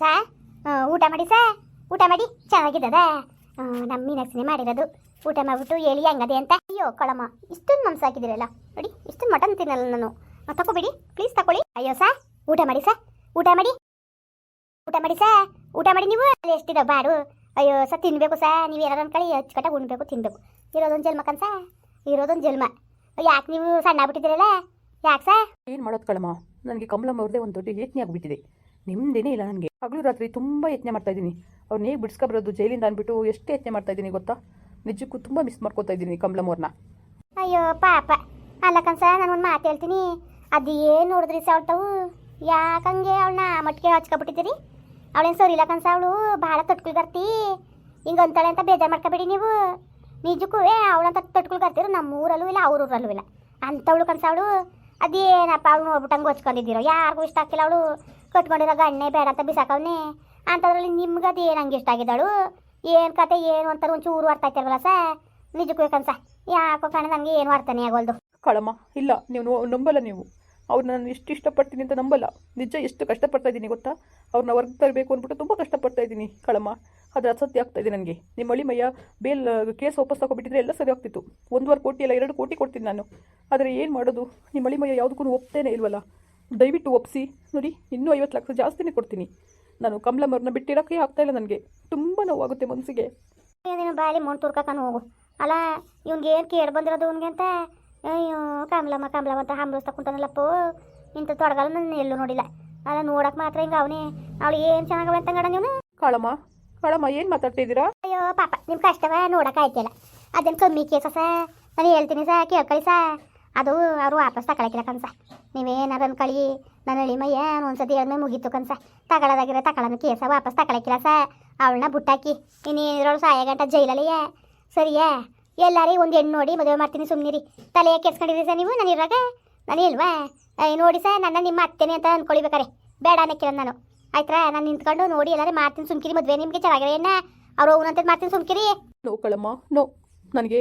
ಸಾ? ಊಟ ಮಾಡಿ ಸಾ? ಊಟ ಮಾಡಿ ಚೆನ್ನಾಗಿದ್ದದ? ನಮ್ಮ ಮೀನಾಕ್ಷಿನೇ ಮಾಡಿರೋದು. ಊಟ ಮಾಡ್ಬಿಟ್ಟು ಹೇಳಿ ಹೆಂಗದೆ ಅಂತ. ಅಯ್ಯೋ ಕಳಮ್ಮ ಇಷ್ಟೊಂದು ಮಾಂಸ ಹಾಕಿದಿರಲ್ಲ ನೋಡಿ ಇಷ್ಟೊಂದು ಮಟನ್ ತಿನ್ನಲ್ಲ ನಾನು. ತಗೋಬೇಡಿ ತಗೋಬಿಡಿ. ಪ್ಲೀಸ್ ತಗೊಳ್ಳಿ. ಅಯ್ಯೋ ಸಾ? ಊಟ ಮಾಡಿ ಸಾ? ಊಟ ಮಾಡಿ? ಊಟ ಮಾಡಿ ಸಾ? ಊಟ ಮಾಡಿ ನೀವು? ಅಲ್ಲಿ ಎಷ್ಟಿದೆ ಬಾರು? ಅಯ್ಯೋ ಸಾ ತಿನ್ಬೇಕು ಸಾ. ನೀವು ಏನಾರು ಅನ್ಕೊಳ್ಳಿ ಅಚ್ಚುಕಟ್ಟಾಗಿ ಉಣ್ಬೇಕು ತಿನ್ಬೇಕು. ಇರೋದೊಂದು ಜನ್ಮ ಕನ್ಸ ಇರೋದೊಂದು ಜನ್ಮ. ಯಾಕೆ ನೀವು ಸಣ್ಣ ಆಗ್ಬಿಟ್ಟಿದ್ದೀರಲ್ಲ ಯಾಕೆ ಸಾ? ಏನು ಮಾಡೋದು ಕಳಮ್ಮ ನನಗೆ ಕಮಲಮ್ಮ ಅವ್ರದ್ದೇ ಒಂದು ದೊಡ್ಡ ಯೋಚನೆ ಆಗಿಬಿಟ್ಟಿದೆ. ನಿಮ್ಮದೇನೇ ಇಲ್ಲ ನನಗೆ. ಹಗಲು ರಾತ್ರಿ ತುಂಬ ಯತ್ನೆ ಮಾಡ್ತಾ ಇದ್ದೀನಿ. ಅವ್ರನ್ನ ಹೇಗೆ ಬಿಡಿಸ್ಕೊಬರೋದು ಜೈಲಿಂದ ಅಂದ್ಬಿಟ್ಟು ಎಷ್ಟು ಯತ್ನೆ ಮಾಡ್ತಾ ಇದ್ದೀನಿ ಗೊತ್ತಾ? ನಿಜಕ್ಕೂ ತುಂಬ ಮಿಸ್ ಮಾಡ್ಕೊತಾ ಇದ್ದೀನಿ ಕಮಲಮ್ಮವ್ರನ್ನ ಅಯ್ಯೋ, ಪಾಪ. ಅಲ್ಲ ಕನ್ಸ, ನಾನು ಒಂದು ಮಾತು ಹೇಳ್ತೀನಿ. ಅದು ಏನು ನೋಡಿದ್ರಿ ಸ ಅವಳ್ತಾವು ಯಾಕಂಗೆ ಅವಳನ್ನ ಮಟ್ಟಿಗೆ ಹಚ್ಕೊಬಿಟ್ಟಿದ್ದೀರಿ? ಅವಳೇನು ಸರಿ ಇಲ್ಲ ಕನ್ಸ, ಅವಳು ಭಾಳ ತೊಟ್ಕೊಳ್ಗರ್ತಿ. ಹಿಂಗೆ ಅಂತಾಳೆ ಅಂತ ಬೇಜಾರು ಮಾಡ್ಕೊಬೇಡಿ ನೀವು. ನಿಜಕ್ಕೂ ಅವಳಂತ ತೊಟ್ಕೊಳ್ಗರ್ತಿರು ನಮ್ಮ ಊರಲ್ಲೂ ಇಲ್ಲ ಅವ್ರ ಊರಲ್ಲೂ ಇಲ್ಲ. ಅಂಥವಳು ಕನ್ಸ ಅವಳು. ಅದೇನಪ್ಪ, ಅವಳು ನೋಡ್ಬಿಟ್ಟಂಗೆ ಹೊಚ್ಕೊಂಡಿದ್ದೀರೋ ಯಾರಿಗೂ ಇಷ್ಟ ಆಗ್ತಿಲ್ಲ ಅವಳು. ಕಟ್ಕೊಂಡಿರೋ ಗಣ್ಣೆ ಬೇಡ ಅಂತ ಬಿಸಾಕವ್ನೆ. ಅಂಥದ್ರಲ್ಲಿ ನಿಮ್ಗೆ ಅದು ಏನು ಹಂಗೆ ಇಷ್ಟ ಆಗಿದ್ದಾಳು? ಏನು ಕತೆ, ಏನು ಅಂತಾರೆ ಒಂಚೂರು ಅರ್ಥ ಆಯ್ತಿರಲ್ಲ ಸ? ನಿಜಕ್ಕೂ ಕನ್ಸ? ಯಾಕೋ ಕಣ ನನಗೆ ಏನು ಅರ್ಥನೇ ಆಗೋಲ್ದು. ಕಳಮ್ಮ, ಇಲ್ಲ, ನೀವು ನಂಬಲ್ಲ ನೀವು. ಅವ್ರು ನಾನು ಎಷ್ಟು ಇಷ್ಟಪಡ್ತೀನಿ ಅಂತ ನಂಬಲ್ಲ. ನಿಜ ಎಷ್ಟು ಕಷ್ಟಪಡ್ತಾ ಇದ್ದೀನಿ ಗೊತ್ತಾ? ಅವ್ರನ್ನ ವರ್ಗ ತರಬೇಕು ಅಂದ್ಬಿಟ್ಟು ತುಂಬ ಕಷ್ಟಪಡ್ತಾ ಇದ್ದೀನಿ, ಕಳಮ್ಮ. ಆದರೆ ಅಸತ್ಯ ಆಗ್ತಾ ಇದೆ ನನಗೆ. ನಿಮ್ಮ ಮಳಿಮಯ್ಯ ಬೇಲ್ ಕೇಸ್ ವಾಪಸ್ ತಗೊಬಿಟ್ಟಿದ್ರೆ ಎಲ್ಲ ಸರಿ ಆಗ್ತಿತ್ತು. ಒಂದೂವರೆ ಕೋಟಿ ಇಲ್ಲ ಎರಡು ಕೋಟಿ ಕೊಡ್ತೀನಿ ನಾನು. ಆದರೆ ಏನು ಮಾಡೋದು? ನಿಮ್ಮ ಮಳಿಮಯ್ಯ ಯಾವುದಕ್ಕೂ ಒಪ್ತೇನೆ ಇಲ್ವಲ್ಲ? ದಯವಿಟ್ಟು ಒಪ್ಪಿಸಿ ನೋಡಿ ಇನ್ನೂ ಐವತ್ತು ಲಕ್ಷ ಜಾಸ್ತಿನೇ ಕೊಡ್ತೀನಿ. ನಾನು ಕಮಲಮ್ಮವ್ರನ್ನ ಬಿಟ್ಟಿರೋಕ್ಕೆ ಆಗ್ತಾ ಇಲ್ಲ ನನಗೆ. ತುಂಬ ನೋವಾಗುತ್ತೆ ಮನಸ್ಸಿಗೆ ನೀನು ಬಾಲಿ ಮೌಂಟ್ ತುರ್ಕಕೊಂಡು ಹೋಗು ಅಲ್ಲ ಇವ್ನಿಗೆ ಏನು ಕೇಳಿ ಬಂದಿರೋದು ಅವನಿಗೆ ಅಂತ? ಅಯ್ಯೋ ಕಮಲಮ್ಮ ಕಮಲಮ್ಮ ಅಂತ ಹಂಬಲಿಸ್ತಾ ಕುಂತಾನಲ್ಲಪ್ಪ ಇಂಥ ತೊಡಗಲ್ಲ ನಾನು ಎಲ್ಲೂ ನೋಡಿಲ್ಲ. ಅಲ್ಲ ನೋಡಕ್ಕೆ ಮಾತ್ರ ಹಿಂಗೆ ಅವನೇ. ಅವಳು ಏನು ಚೆನ್ನಾಗವ ಅಂತ ಗಡ ನೀವು ಕಳಮ್ಮ ಕಳಮ್ಮ ಏನು ಮಾತಾಡ್ತಿದ್ದೀರಾ? ಅಯ್ಯೋ ಪಾಪ ನಿಮ್ಮ ಕಷ್ಟವ ನೋಡಕ್ಕೆ ಆಯ್ತಿಲ್ಲ. ಅದೇನು ಕಮ್ಮಿ ಕೇಸ ಸ. ನಾನು ಹೇಳ್ತೀನಿ ಸಾ ಕೇಳ್ಕೊಳ್ಳಿ ಸಾ. ಅದು ಅವರು ವಾಪಸ್ ತಗೊಳಕಿಲ್ಲ ಕನ್ಸ. ನೀವೇನಾರು ಅನ್ಕೊಳ್ಳಿ ನನ್ನ ಅಳಿಮ ಮಯ್ಯ ಒಂದ್ಸತಿ ಹೇಳಿದ್ಮೇಲೆ ಮುಗೀತು ಕನ್ಸ. ತಗೊಳ್ಳೋದಾಗಿರೋ ತಗೊಳ್ಳೋದು ಕೇಸ ವಾಪಸ್ ತಗೊಳಕಿಲ್ಲ ಸ. ಅವಳನ್ನ ಬುಟ್ಟಾಕಿ ಇನ್ನೇನಿರೋಳು ಸಾಯ ಗಂಟ ಜೈಲಲ್ಲಿಯೇ ಸರಿಯಾ ಎಲ್ಲಾರಿ ಒಂದು ಹೆಣ್ಣು ನೋಡಿ ಮದುವೆ ಮಾಡ್ತೀನಿ ಸುಮ್ಮನಿರಿ ತಲೆ ಕೆಡ್ಸ್ಕೊಂಡಿರಿ ಸರ್ ನೀವು ನಾನು ಇರಾಗ ನಾನು ಇಲ್ವಾ? ನೋಡಿ ಸರ್ ನನ್ನ ನಿಮ್ಮ ಅತ್ತೆನೆ ಅಂತ ಅನ್ಕೊಳ್ಬೇಕಾರೆ. ಬೇಡ ಅನ್ನಕ್ಕಿಲ್ಲ ನಾನು. ಆಯ್ತಾ ನಾನು ನಿಂತ್ಕೊಂಡು ನೋಡಿ ಎಲ್ಲರೂ ಮಾಡ್ತೀನಿ ಸುಮ್ಕಿರಿ ಮದುವೆ ನಿಮಗೆ. ಚೆನ್ನಾಗಿರೋ ಅವ್ರು ಹೋಗುನಂತ ಮಾಡ್ತೀನಿ ಸುಮ್ಕಿರಿ. ನೋ ಕಳಮ್ಮ, ನೋ. ನನಗೆ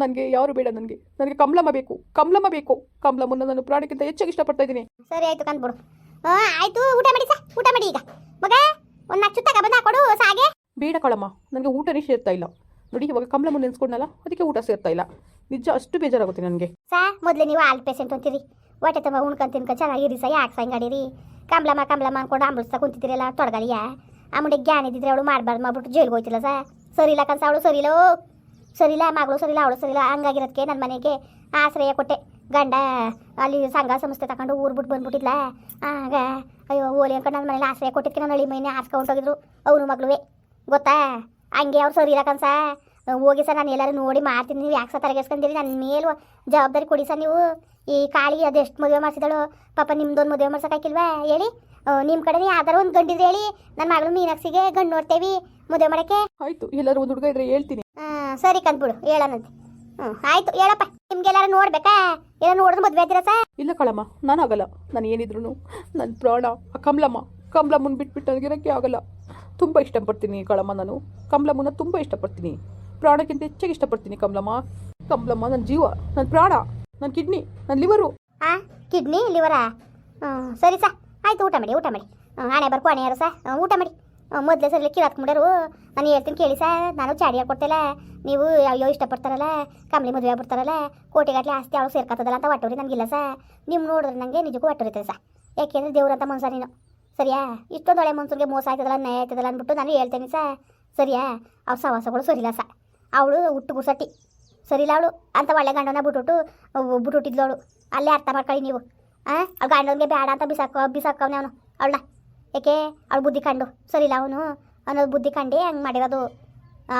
ನನಗೆ ಯಾರು ಬೇಡ ನನಗೆ. ನನಗೆ ಕಮಲಮ್ಮ ಬೇಕು. ಕಮಲಮ್ಮ ಬೇಕು. ಕಮಲಮ್ಮನ ನಾನು ಪ್ರಾಣಕ್ಕಿಂತ ಹೆಚ್ಚಾಗಿ ಇಷ್ಟಪಡ್ತಾ ಇದ್ದೀನಿ. ಸರಿ ಆಯ್ತು ಕಂದ್ಬಿಡು ಆಯ್ತು ಊಟ ಮಾಡಿ ಸರ್ ಊಟ ಮಾಡಿ ಈಗ. ಮಗ ಒಂದು ನಾಲ್ಕು ಚುತ್ತಾಗ ಬಂದು ಹಾಕೊಡು ಸಾಗೆ ಬೇಡ ಕಳಮ್ಮ ನನಗೆ ಊಟನೇ ಸೇರ್ತಾ ಇಲ್ಲ. ನೋಡಿ ಇವಾಗ ಕಮಲಮ್ಮ ನೆನೆಸ್ಕೊಂಡಲ್ಲ ಅದಕ್ಕೆ ಊಟ ಸೇರ್ತಾ ಇಲ್ಲ. ನಿಜ ಅಷ್ಟು ಬೇಜಾರಾಗುತ್ತೆ ನನಗೆ. ಸಾ ಮೊದಲೇ ನೀವು ಆಲ್ ಪೇಷಂಟ್ ಅಂತೀರಿ. ಹೊಟ್ಟೆ ತುಂಬ ಉಣ್ಕೊಂಡ್ ತಿನ್ಕೊಂಡು ಚೆನ್ನಾಗಿರಿ ಸಾ ಯಾಕೆ ಸಾ ಹಿಂಗಾಡಿರಿ? ಕಮಲಮ್ಮ ಕಮಲಮ್ಮ ಅನ್ಕೊಂಡು ಅಂಬಳಿಸ್ತಾ ಕುಂತಿದ್ದೀರಲ್ಲ ತೊಡಗಲಿಯ? ಆ ಮುಂಡೆ ಜ್ಞಾನ ಇದ್ದಿದ್ರೆ ಅವಳು ಮಾಡಬಾರ್ದು ಮಾಡ್ಬಿಟ್ಟು ಜೈಲ್ಗೆ ಹೋಯ್ತಿಲ್ಲ ಸಾ. ಸರಿ ಇಲ್ಲ ಕನ್ಸ ಅವಳು ಸರಿ ಸರಿಲೋ ಸರಿಲ್ಲ ಮಗಳು ಸರಿಲ್ಲ ಅವಳು ಸರಿಲ್ಲ ಹಂಗಾಗಿರೋದಕ್ಕೆ ನನ್ನ ಮನೆಗೆ ಆಶ್ರಯ ಕೊಟ್ಟೆ. ಗಂಡ ಅಲ್ಲಿ ಸಂಘ ಸಂಸ್ಥೆ ತಗೊಂಡು ಊರು ಬಿಟ್ಟು ಬಂದ್ಬಿಟ್ಟಿದ್ಲ. ಆಗ ಅಯ್ಯೋ, ಓಲಿ ಅಂಕ ನನ್ನ ಮನೇಲಿ ಆಶ್ರಯ ಕೊಟ್ಟಿದ್ದಕ್ಕೆ ನಾನು ಹಳ್ಳಿ ಮೈನೆ ಹೋಗಿದ್ರು, ಅವನು ಮಗಳುವೆ ಗೊತ್ತಾ? ಹಂಗೆ ಅವ್ರು ಸರಿ ಇಲ್ಲ ಕನ್ಸ ಹೋಗಿ ಸರ್ ನಾನು ಎಲ್ಲರೂ ನೋಡಿ ಮಾಡ್ತೀನಿ ನೀವು ಯಾಕೆ ಸಹ ತಲೆಗೆಸ್ಕೊಂಡಿರಿ ನನ್ನ ಮೇಲೂ ಜವಾಬ್ದಾರಿ ಕೊಡಿ ಸರ್ ನೀವು. ಈ ಕಾಳಿ ಅದೆಷ್ಟು ಮದುವೆ ಮಾಡಿಸಿದಳು ಪಾಪ ನಿಮ್ದೊಂದು ಮದುವೆ ಮಾಡ್ಸೋಕ್ಕಾಗಿಲ್ವಾ ಹೇಳಿ. ನಿಮ್ಮ ಕಡೆ ಯಾವ್ದಾರು ಒಂದು ಗಂಡಿದ್ರೆ ಹೇಳಿ. ನನ್ನ ಮಗಳು ಮೀನಾಕ್ಷಿಗೆ ಗಂಡು ನೋಡ್ತೇವಿ. ಮದುವೆ ಮಾಡೋಕ್ಕೆ. ಆಯಿತು, ಎಲ್ಲರೂ ಒಂದು ಹುಡುಗ ಇದ್ರೆ ಹೇಳ್ತೀನಿ. ಸರಿ ಕಂದ್ಬಿಡು ಹೇಳೋಣಂತೆ ಹ್ಞೂ ಆಯಿತು ಹೇಳಪ್ಪ. ನಿಮ್ಗೆಲ್ಲಾರು ನೋಡ್ಬೇಕಾ? ಎಲ್ಲ ನೋಡಿದ್ರೆ ಮದುವೆ ಆಯ್ತೀರಾ ಸರ್? ಇಲ್ಲ ಕಳಮ್ಮ ನಾನು ಆಗಲ್ಲ. ನಾನು ಏನಿದ್ರು ನನ್ನ ಪ್ರಾಣ ಆ ಕಮಲಮ್ಮ. ಕಮಲಮ್ಮನ ಬಿಟ್ಬಿಟ್ಟು ನನಗಿರೋಕ್ಕೆ ಆಗಲ್ಲ. ತುಂಬ ಇಷ್ಟಪಡ್ತೀನಿ ಕಳಮ್ಮ ನಾನು. ಕಮಲಮ್ಮನ ತುಂಬ ಇಷ್ಟಪಡ್ತೀನಿ. ಪ್ರಾಣಕ್ಕಿಂತ ಹೆಚ್ಚಾಗಿ ಇಷ್ಟಪಡ್ತೀನಿ ಕಮಲಮ್ಮ. ಕಮಲಮ್ಮ ನನ್ನ ಜೀವ ನನ್ನ ಪ್ರಾಣ ನನ್ನ ಕಿಡ್ನಿ ನನ್ನ ಲಿವರು. ಹಾಂ ಕಿಡ್ನಿ ಲಿವರಾ? ಹ್ಞೂ ಸರಿ ಸಾ ಆಯ್ತು ಊಟ ಮಾಡಿ ಊಟ ಮಾಡಿ. ಹ್ಞೂ ಹಣೆ ಬರ್ಕೋ ಹಣೆ ಯಾರು ಸಾ ಊಟ ಮಾಡಿ. ಮೊದಲೇ ಸರಿ ಕಿರಾತ್ಕೊಂಡರು ನಾನು ಹೇಳ್ತೀನಿ ಕೇಳಿ ಸಾ, ನಾನು ಚಾಡಿ ಕೊಡ್ತಲ್ಲ? ನೀವು ಅಯ್ಯೋ ಇಷ್ಟಪಡ್ತಾರಲ್ಲ? ಕಂಬಳಿ ಮದುವೆ ಆಗ್ಬಿಡ್ತಾರಲ್ಲ? ಕೋಟಿಗಟ್ಟಲೆ ಆಸ್ತಿ ಅವಳು ಸೇರ್ಕತ್ತದಲ್ಲ ಅಂತ ಒಟ್ಟುರಿ ನನಗಿಲ್ಲ ಸಾ. ನಿಮ್ಮ ನೋಡಿದ್ರೆ ನನಗೆ ನಿಜಕ್ಕೂ ಒಟ್ಟುರಿತದೆ ಸಾ. ಯಾಕೆಂದ್ರೆ ದೇವ್ರಂತ ಮನ್ಸ ನೀನು. ಸರಿಯಾ? ಇಷ್ಟೊಂದು ಒಳ್ಳೆ ಮನ್ಸೂರಿಗೆ ಮೋಸ ಆಯ್ತದಲ್ಲ ನ್ಯಾಯ ಆಯ್ತದಲ್ಲ ಅಂದ್ಬಿಟ್ಟು ನಾನು ಹೇಳ್ತೇನೆ ಸಾ. ಸರಿಯಾ? ಅವ್ರ ಸವಾಸಗಳು ಸರಿಲ್ಲ ಸಾ. ಅವಳು ಹುಟ್ಟು ಗುಸಟ್ಟಿ ಸರಿಲ್ಲ ಅವಳು? ಅಂತ ಒಳ್ಳೆ ಗಂಡನ ಬಿಟ್ಬಿಟ್ಟು ಬಿಟ್ಬಿಟ್ಟಿದ್ಲು ಅವಳು. ಅಲ್ಲೇ ಅರ್ಥ ಮಾಡ್ಕೊಳ್ಳಿ ನೀವು. ಹಾಂ ಅವ್ಳು ಗಂಡನಿಗೆ ಬೇಡ ಅಂತ ಬಿಸಾಕೋ ಬಿಸಾಕವ್ನೆ ಅವನು. ಅವಳನ್ನ. ಏಕೆ? ಅವಳು ಬುದ್ಧಿ ಕಂಡು. ಸರಿಲ್ಲ ಅವನು. ಅನ್ನೋದು ಬುದ್ಧಿ ಕಂಡು ಹಂಗೆ ಮಾಡಿರೋದು.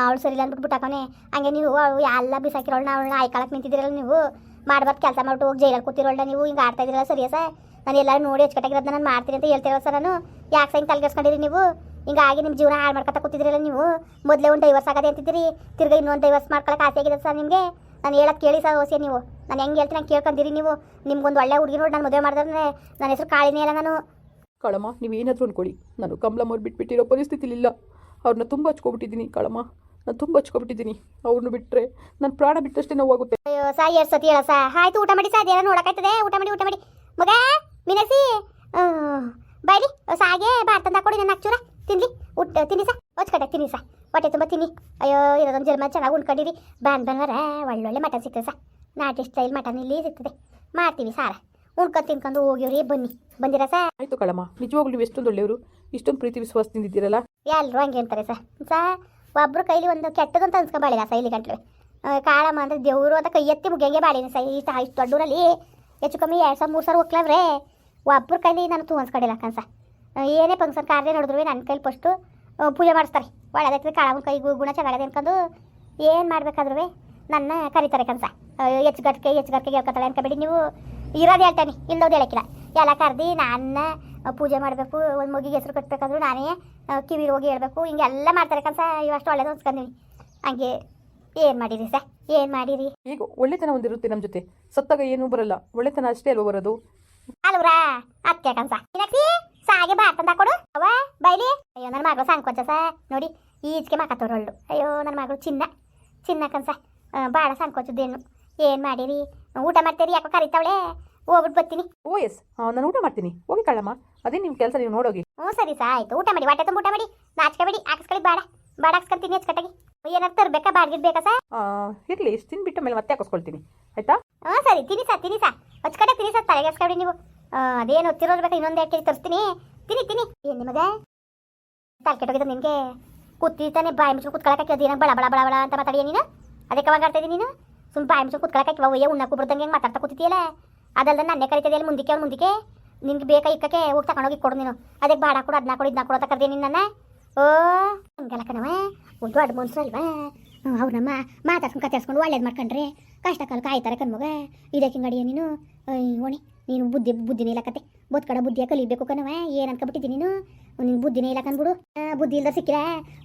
ಅವಳು ಸರಿಲ್ಲ ಅಂದ್ಬಿಟ್ಟು ಬಿಟ್ಟಾಕವನೆ. ಹಂಗೆ ನೀವು ಅವಳು ಎಲ್ಲ ಬಿಸಾಕಿರೋಳ್ನ ಅವಳನ್ನ ಆಯ್ಕೊಳಕ್ಕೆ ನಿಂತಿದ್ದೀರಲ್ಲ ನೀವು. ಮಾಡ್ಬಾರ್ದು ಕೆಲಸ ಮಾಡ್ಬಿಟ್ಟು ಹೋಗಿ ಜೈಲಲ್ಲಿ ಕೂತಿರೋಳ್ನ ನೀವು. ಹಿಂಗೆ ಆಡ್ತಾ ಇದ್ದೀರಲ್ಲ ಸರಿಯಾ ಸರ್? ನಾನು ಎಲ್ಲರೂ ನೋಡಿ ಅಚ್ಚುಕಟ್ಟಾಗಿರೋದನ್ನ ನಾನು ಮಾಡ್ತೀನಿ ಅಂತ ಹೇಳ್ತಿರೋ ಸರ್ ನಾನು. ಯಾಕೆ ಹಿಂಗೆ ತಲೆಗೆಸ್ಕೊಂಡಿರಿ ನೀವು? ಹಿಂಗಾಗಿ ನಿಮ್ಮ ಜೀವನ ಹಾಳು ಮಾಡ್ಕೊತಾ ಕೂತಿದ್ರಲ್ಲ ನೀವು. ಮೊದಲೇ ಒಂದು ಡೈವರ್ಸ್ ಆಗದೆ ಅಂತಿದ್ದೀರಿ. ತಿರ್ಗಿ ಇನ್ನೊಂದು ಡೈವರ್ಸ್ ಮಾಡ್ಕೊಳಕ್ಕೆ ಆಸೆ ಆಗಿದೆ ಸರ್ ನಿಮಗೆ. ನಾನು ಹೇಳಕ್ಕೆ ಕೇಳಿ ಸರ್ ಓಸಿಯ ನೀವು. ನಾನು ಹೆಂಗೆ ಹೇಳ್ತೀನಿ ಹಂಗೆ ಕೇಳ್ಕೊಂಡಿರಿ ನೀವು. ನಿಮ್ಗೊಂದು ಒಳ್ಳೆ ಹುಡುಗಿ ನೋಡಿ ನಾನು ಮದುವೆ ಮಾಡಿದ್ರೆ ನನ್ನ ಹೆಸರು ಕಾಳಿನೇ ಇಲ್ಲ ನಾನು. ಕಳಮ್ಮ, ನೀವೇನಾದರೂ ಅಂದ್ಕೊಳ್ಳಿ ನಾನು ಕಮಲಮ್ಮವ್ರು ಬಿಟ್ಬಿಟ್ಟಿರೋ ಪರಿಸ್ಥಿತಿಲಿಲ್ಲ. ಅವ್ರನ್ನ ತುಂಬ ಹಚ್ಕೊಬಿಟ್ಟಿದ್ದೀನಿ ಕಳಮ್ಮ. ನಾನು ತುಂಬ ಹಚ್ಕೊಬಿಟ್ಟಿದ್ದೀನಿ. ಅವ್ರನ್ನ ಬಿಟ್ಟರೆ ನನ್ನ ಪ್ರಾಣ ಬಿಟ್ಟಷ್ಟೇ ನೋವಾಗುತ್ತೆ. ಅಯ್ಯೋ ಸಾ ಎಷ್ಟು ಸತಿ ಹೇಳ ಸಾ ಆಯ್ತು, ಊಟ ಮಾಡಿ ಸಾ ನೋಡಕ್ಕಾಯ್ತದೆ. ಊಟ ಮಾಡಿ ಊಟ ಮಾಡಿ. ಮಗ ಮಿನಸಿ ಬೈಲಿ, ಸಾಗೆ ಬಾರ್ ತಂದು ಹಾಕೊಡಿ ನನ್ನ ಚೂರ ತಿನ್ಲಿ, ಊಟ, ತಿನ್ನಿ ಸಾ. ಹೊಚ್ಕಡೆ ತಿನ್ನಿ ಸಾ. ಹೊಟ್ಟೆ ತುಂಬ ತಿನ್ನಿ. ಅಯ್ಯೋ, ಇರೋದೊಂದು ಜನ್ಮ ಚೆನ್ನಾಗಿ ಉಣ್ಕೊಂಡಿರಿ. ಬಾನ್ ಬಾನ್ವಾರ ಒಳ್ಳೊಳ್ಳೆ ಮಟನ್ ಸಿಗ್ತದೆ ಸಾ. ನಾಟಿ ಸ್ಟೈಲ್ ಮಟನ್ ಇಲ್ಲಿ ಸಿಗ್ತದೆ. ಮಾಡ್ತೀವಿ ಸಾರ. ಉಣ್ಕೊಂಡು ತಿನ್ಕೊಂಡು ಹೋಗಿವ್ರಿ ಬನ್ನಿ. ಬಂದಿರಾ ಸಾ? ಆಯಿತು ಕಳಮ್ಮ. ನಿಜವಾಗ್ಲೂ ನೀವು ಎಷ್ಟೊಂದು ಒಳ್ಳೆಯವರು ಇಷ್ಟೊಂದು ಪ್ರೀತಿ ವಿಶ್ವಾಸದಿಂದ ಇದ್ದೀರಲ್ಲ ಎಲ್ಲರೂ ಹಂಗೆ ಅಂತಾರೆ ಸರ್ ಸಾ ಒಬ್ರು ಕೈಲಿ ಒಂದು ಕೆಟ್ಟದಂತ ಅನ್ಸ್ಕೊಂಬಾಳಿಲ್ಲ ಸಾ ಇಲ್ಲಿ ಗಂಟ್ಲು. ಕಾಳಮ್ಮ ಅಂದ್ರೆ ದೇವರು ಅಂತ ಕೈ ಎತ್ತಿ ಮುಗಿಯಂಗೆ ಬಾಳಿನಿ ಸೈ. ಇಷ್ಟು ಇಷ್ಟು ದೊಡ್ಡೂರಲ್ಲಿ ಹೆಚ್ಚು ಕಮ್ಮಿ ಎರಡು ಸಾವಿರ ಮೂರು ಸಾವಿರ ಒಕ್ಲವ್ರೆ ಒಬ್ರ ಕೈಲಿ ನಾನು ತೂ ಅನ್ಸ್ಕೊಂಡಿಲ್ಲ ಕನ್ಸ ಏನೇ ಫಂಕ್ಷನ್ ಕಾರ್ಯ ನೋಡಿದ್ರು ನನ್ನ ಕೈಲಿ ಫಸ್ಟು ಪೂಜೆ ಮಾಡಿಸ್ತಾರೆ. ಅದಕ್ಕೆ ಕಾಳಮ್ಮನ ಕೈ ಗುಣ ಚೆನ್ನಾಗದೆ ಅನ್ಕೊಂಡು ಏನು ಮಾಡಬೇಕಾದ್ರೂ ನನ್ನ ಕರೀತಾರೆ ಕನ್ಸ ಹೆಚ್ಚು ಗಟ್ಟಿಗೆ ಹೆಚ್ಚು ಗಟ್ಟಿಗೆ ಹೇಳ್ಕೊತಾಳೆ ಅನ್ಕೋಬೇಡಿ ನೀವು. ಇರೋದು ಹೇಳ್ತಾನೆ ಇಲ್ಲೋದು ಹೇಳಕ್ಕಿಲ್ಲ. ಎಲ್ಲ ಕರ್ದು ನನ್ನ ಪೂಜೆ ಮಾಡಬೇಕು ಒಂದು ಮಗಿಗೆ ಹೆಸರು ಕಟ್ಟಬೇಕಾದ್ರೂ ನಾನೇ ಕಿವಿ ಹೋಗಿ ಹೇಳ್ಬೇಕು. ಹಿಂಗೆಲ್ಲ ಮಾಡ್ತಾರೆ ಕನ್ಸ ಇವಷ್ಟು ಒಳ್ಳೇದು ಅನ್ಸ್ಕೊಂಡಿನಿ ಹಂಗೆ ಏನು ಮಾಡಿರಿ ಸರ್ ಏನು ಮಾಡಿರಿ? ಈಗ ಒಳ್ಳೆತನ ಒಂದಿರುತ್ತೆ ನಮ್ಮ ಜೊತೆ. ಸತ್ತಾಗ ಏನು ಬರಲ್ಲ. ಒಳ್ಳೆತನ ಅಷ್ಟೇ ಅಲ್ವ ಬರೋದು? ಅಲ್ವ್ರಾ ಅತ್ತೆ ಕನ್ಸ ಏನಕ್ಕೆ ಸಾಗೆ ಬಾರ್ತಂದ ಕೊಡು. ಅವ ಬೈಲಿ. ಅಯ್ಯೋ ನನ್ನ ಮಗಳು ಸಾಂಗ್ ಸ. ನೋಡಿ ಈಜ್ಗೆ ಮಾಕತ್ತವ್ರಳ್ಳು ಅಯ್ಯೋ ನನ್ನ ಮಗಳು ಚಿನ್ನ. ಚಿನ್ನ ಕನ್ಸ ಭಾಳ ಸಾಂಕೋಚದ್ದೇನು ಏನು ಮಾಡಿರಿ? ಊಟ ಮಾಡ್ತೀರಿ? ಯಾಕೋ ಕರೀತಾವಳೆ? ಹೋಗ್ಬಿಟ್ಟು ಬರ್ತೀನಿ. Oh yes. ನಾನು ಊಟ ಮಾಡ್ತೀನಿ. ಹೋಗಿ ಕಳ್ಳಮ್ಮ. ಅದೇ ನಿಮ್ಮ ಕೆಲಸ ನೀವು ನೋಡೋಗಿ. ಹ್ಞೂ ಸರಿ ಸಾ ಆಯ್ತು ಊಟ ಮಾಡಿ ಹೊಟ್ಟೆ ತುಂಬ ಊಟ ಮಾಡಿ. ನಾಚ್ಕೋಬೇಡಿ ಹಾಕಿಸ್ಕೊಳ್ಳಿ ಬೇಡ. ಬಾಡ ಹಾಕ್ಸ್ಕೊಂತೀನಿ ಹೆಚ್ಕಟ್ಟಾಗಿ ಏನಾರು ತರಬೇಕಾ? ಬಾಡ್ಗಿಡ್ ಬೇಕಾ ಸಾ ಇರಲಿ ಇಷ್ಟು ತಿನ್ಬಿಟ್ಟು ಮೇಲೆ ಮತ್ತೆ ಹಾಕಿಸ್ಕೊಳ್ತೀನಿ. ಆಯ್ತಾ? ಹಾಂ ಸರಿ ತಿನ್ನಿ ಸಾ ತಿನ್ನಿ ಸಾ ಹೊಚ್ಕಡೆ ತಿನ್ನಿ ಸಾ ತಲೆಗೆಸ್ಕೊಬಿಡಿ ನೀವು. ಅದೇನು ಹೊತ್ತಿರೋದು ಬೇಕಾ? ಇನ್ನೊಂದು ಎರಡು ಕೆಜಿ ತರಿಸ್ತೀನಿ. ತಿನ್ನಿ ತಿನ್ನಿ. ಏನು ನಿಮಗೆ? ತಲೆ ಕೆಟ್ಟೋಗಿದ್ದು ನಿನಗೆ. ಕೂತಿರ್ತಾನೆ ಬಾಯಿ ಮುಚ್ಚು ಕುತ್ಕೊಳಕ್ಕೆ ಅದೇನೋ ಬಳ ಬಳ ಬಳ ಬಳ ಅಂತ ಮಾತಾಡಿಯ ನೀನು? ಅದಕ್ಕೆ ಅವಾಗ ನೀನು? ಸುಮ್ಮನೆ ಬಾಯಿ ಮುಚ್ಕೊಂಡು ಕುತ್ಕೊಳಕ್ಕೆ ಒಯ್ಯ ಉಣ್ಣಕ್ಕೂ ಬರ್ದಂಗೆ ಹೆಂಗೆ ಮಾತಾಡ್ತಾ ಕೂತಿಯಲ್ಲ ಅದಲ್ದ ನನ್ನೇ ಅಲ್ಲಿ ಮುಂದಕ್ಕೆ ಅವ್ನು ಮುಂದಕ್ಕೆ? ನಿನ್ಗೆ ಬೇಕಾ ಇಕ್ಕಕ್ಕೆ ಹೋಗಿ ತಗೊಂಡೋಗಿ ಕೊಡು ನೀನು. ಅದಕ್ಕೆ ಬಾಡ ಕೊಡು ಅದನ್ನ ಕೊಡು ಇದನ್ನ ಕೊಡು ಅಂತ ಕರ್ದೆ ನೀನು ನನ್ನ? ಓ, ಹಂಗಲ್ಲ ಕಣವ ಒಂದು ದೊಡ್ಡ ಮನ್ಸು ಅಲ್ವಾ? ಅವ್ರಮ್ಮ ಮಾತಾಡ್ಸ್ಕೊಂಡು ಕತ್ತರಿಸ್ಕೊಂಡು ಒಳ್ಳೇದು ಮಾಡ್ಕೊಂಡ್ರೆ. ಕಷ್ಟ ಕಾಲ ಕಾಯ್ತಾರೆ ಕಣ್ಮಗ. ಇದಕ್ಕೆ ಹಿಂಗಡಿಯ ನೀನು? ಓಣಿ. ನೀನು ಬುದ್ಧಿ ಬುದ್ಧಿನೇ ಇಲ್ಲ ಕತೆ. ಕಡೆ ಬುದ್ಧಿಯ ಕಲಿಬೇಕು ಕಣವ ಏನು ಅನ್ಕೊಬಿಟ್ಟಿದ್ದೀನಿ ನೀನು? ನಿನ್ ಬುದ್ಧಿನೇ ಇಲ್ಲ ಕಂದ್ಬಿಡು ಬುದ್ಧಿ ಇಲ್ದ ಸಿಕ್ಕಿರ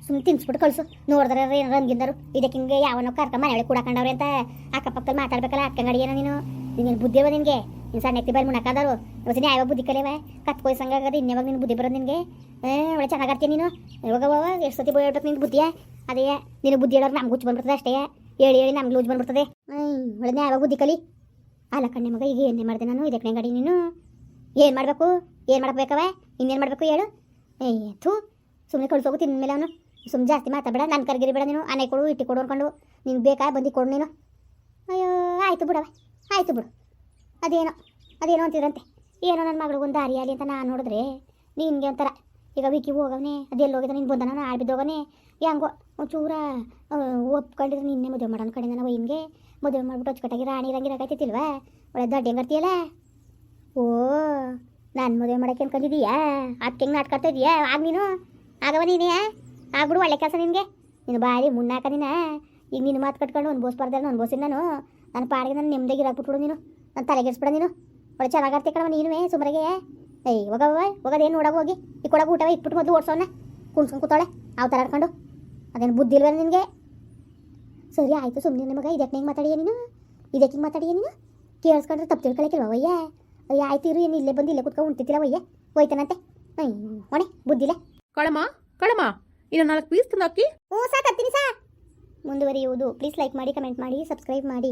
ಸುಮ್ ತಿನ್ಸ್ಬಿಟ್ಟು ಕಳ್ಸು. ನೋಡಿದ್ರೆ ಏನಾರು ರಂಗಿಂದರು ಇದಕ್ಕೆ ಹಿಂಗೆ ಯಾವನೋ ಕರ್ಕ ಮನೆ ಕೂಡ ಕೂಡಕೊಂಡವ್ರೆ ಅಂತ ಅಕ್ಕಪಕ್ಕದಲ್ಲಿ ಮಾತಾಡ್ಬೇಕಲ್ಲ ಅಕ್ಕಂಗಡಿಯೇನ ನೀನು? ನಿನ್ನ ಬುದ್ಧಿ ಅವ ನಿನಗೆ? ನೀನು ಸಣ್ಣ ಎತ್ತಿ ಬೈಲ್ ಮುಣಕಾದರು ಇವತ್ತು ಯಾವ ಬುದ್ಧಿ ಕಲಿಯವ ಕತ್ಕೊಯ್ಸಂಗಾಗದು ಇನ್ಯಾವಾಗ ನಿನ್ನ ಬುದ್ಧಿ ಬರೋದು ನಿನಗೆ? ಒಳ್ಳೆ ಚೆನ್ನಾಗಾಡ್ತೀಯ ನೀನು? ಇವಾಗ ಎಷ್ಟು ಸತಿ ಬೋಯ್ ಹೇಳ್ಬೇಕು ನಿನ್ನ ಬುದ್ಧಿಯ? ಅದೇ ನಿನ್ನ ಬುದ್ಧಿ ಹೇಳೋರು ನಮ್ಗೆ ಹುಚ್ಚು ಬಂದ್ಬಿಡ್ತದೆ ಅಷ್ಟೇ. ಹೇಳಿ ಹೇಳಿ ನಮ್ಗೆ ಲೂಜ್ ಬಂದ್ಬಿಡ್ತದೆ. ಒಳ್ಳೆ ಯಾವಾಗ ಬುದ್ಧಿ ಕಲಿ. ಅಲ್ಲ ಕಣ್ಣೆ ಮಗ, ಈಗ ಏನೇ ಮಾಡಿದೆ ನಾನು? ಇದಕ್ಕೆ ಗಾಡಿ ನೀನು? ಏನು ಮಾಡಬೇಕು? ಏನು ಮಾಡಬೇಕವೆ ಇನ್ನೇನು ಮಾಡಬೇಕು ಹೇಳು? ಏಯ್ ಥೂ ಸುಮ್ಮನೆ ಕಳ್ಸೋಗು ಮೇಲೆ ಅವನು. ಸುಮ್ಮನೆ ಜಾಸ್ತಿ ಮಾತಾಡಬೇಡ ನನ್ನ ಕರ್ಗಿರಿ ಬೇಡ ನೀನು. ಅನೆ ಕೊಡು, ಇಟ್ಟಿ ಕೊಡು ಅಂದ್ಕೊಂಡು ನಿಂಗೆ ಬೇಕಾ ಬಂದು ಕೊಡು ನೀನು. ಅಯ್ಯೋ, ಆಯಿತು ಬಿಡವ. ಆಯಿತು ಬಿಡು. ಅದೇನೋ ಅದೇನೋ ಅಂತಿದ್ರಂತೆ. ಏನೋ ನನ್ನ ಮಗಳಿಗೊಂದು ದಾರಿ ಆಗಲಿ ಅಂತ ನಾನು ನೋಡಿದ್ರೆ ನಿನಗೆ ಒಂಥರ ಈಗ ವಿಕಿ ಹೋಗವನೆ ಅದೆಲ್ಲಿ ಹೋಗಿದ ನೀನು ಬಂದ ನಾನು ಆಡ್ಬಿದ್ದೋಗನೆ ಹೆಂಗೋ, ಒಂಚೂರ ಒಪ್ಕೊಂಡಿದ್ರೆ ನಿನ್ನೆ ಮದುವೆ ಮಾಡೋಣ ಕಡೆ ನಾನು ಹಿಂಗೆ ಮದುವೆ ಮಾಡ್ಬಿಟ್ಟು ಅಚ್ಚುಕಟ್ಟಾಗಿ ರಾಣಿ ರಂಗಿ ರಕಾಯ್ತಿಲ್ವಾ ಒಳ್ಳೆ ದೊಡ್ಡ ಹೆಂಗರ್ತೀಯಲ್ಲ ಓ, ನಾನು ಮದುವೆ ಮಾಡೋಕೆ ಅನ್ಕೊಂಡಿದೀಯಾ? ಅದಕ್ಕೆ ಹೆಂಗೆ ನಾಟ್ಕೊಡ್ತಾ ಇದೀಯಾ? ಆಗ ನೀನು? ಆಗವ ನೀನೇ? ಆಗ್ಬಿಡು ಒಳ್ಳೆ ಕೆಲಸ ನಿನಗೆ. ನೀನು ಬಾರಿ ಮುನ್ನಾಕ ನೀನು? ಈಗ ನೀನು ಮಾತು ಕಟ್ಕೊಂಡು ಅನ್ಬೋಸ್ಬಾರ್ದಾರ ಅನ್ಬೋಸಿನ ನಾನು. ನನ್ನ ಪಾಡಿಗೆ ನಾನು ನೆಮ್ಮದಿಗೆ ಇರಾಕ್ಬಿಟ್ಬಿಡು ನೀನು. ನಾನು ತಲೆಗೆಡ್ಸ್ಬಿಡ ನೀನು. ಒಳ್ಳೆ ಚೆನ್ನಾಗಾಡ್ತಿ ಕಣವ ನೀನುವೇ ಸುಮಾರಿಗೆ ಏಯ್ ಇವಾಗ ಹೋಗೋದೇನು ನೋಡಾಗ ಹೋಗಿ? ಈ ಕೊಡಗ ಊಟವ ಇಟ್ಬಿಟ್ಟು ಮೊದಲು ಓಡಿಸೋಣ ಕುಣ್ಸ್ಕೊಂಡು ಕೂತಾಳೆ ಅವ ಥರ ಆಡ್ಕೊಂಡು. ಅದೇನು ಬುದ್ಧಿ ಇಲ್ವ ನಿನಗೆ? ಸರಿ ಆಯಿತು ಸುಮ್ಮನೆ ನಿಮಗೆ. ಇದಕ್ಕೆ ಹೆಂಗೆ ಮಾತಾಡಿಯೇ ನೀನು? ಇದಕ್ಕೆ ಹಿಂಗೆ ಮಾತಾಡಿಯೇ ನೀನು? ಕೇಳಿಸ್ಕೊಂಡ್ರೆ ತಪ್ಪು ತಿಳ್ಕೊಳಕ್ಕಿಲ್ವ ವಯ್ಯ? ಅಯ್ಯ ಆಯ್ತು ಇರು ಏನು ಇಲ್ಲೇ ಬಂದು ಇಲ್ಲೇ ಕುತ್ಕೊಂಡು ಉಂಟಿತ್ತಿಲ್ಲ ವಯ್ಯ? ಹೋಯ್ತಾನಂತೆ? ಅಯ್ಯ ಒಣೆ ಬುದ್ಧಿಲೆ ಕಳಮ್ಮ ಕಳಮ್ಮ ಇನ್ನು ನಾಲ್ಕು ಪೀಸ್ ತಂದು ಹಾಕಿ ಹ್ಞೂ ಸಾಕತ್ತೀನಿ ಸಾ ಮುಂದುವರಿಯುವುದು. ಪ್ಲೀಸ್ ಲೈಕ್ ಮಾಡಿ ಕಮೆಂಟ್ ಮಾಡಿ ಸಬ್ಸ್ಕ್ರೈಬ್ ಮಾಡಿ.